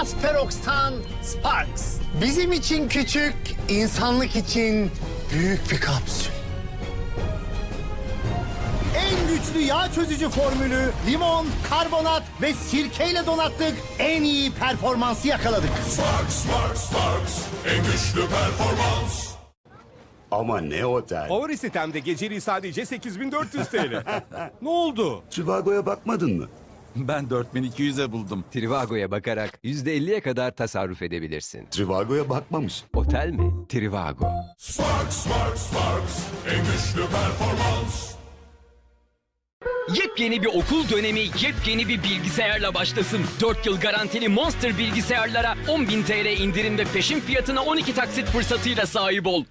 Asperox'tan Sparks. Bizim için küçük, insanlık için büyük bir kapsül. En güçlü yağ çözücü formülü limon, karbonat ve sirkeyle donattık. En iyi performansı yakaladık. Sparks, Sparks, Sparks. En güçlü performans. Ama ne otel? Favori sitemde geceliği sadece 8400 TL. ne oldu? Trivago'ya bakmadın mı? Ben 4200'e buldum. Trivago'ya bakarak %50'ye kadar tasarruf edebilirsin. Trivago'ya bakmamış. Otel mi? Trivago. Sparks, Sparks, Sparks. En güçlü performans. Yepyeni bir okul dönemi yepyeni bir bilgisayarla başlasın. 4 yıl garantili Monster bilgisayarlara 10.000 TL indirim ve peşin fiyatına 12 taksit fırsatıyla sahip ol.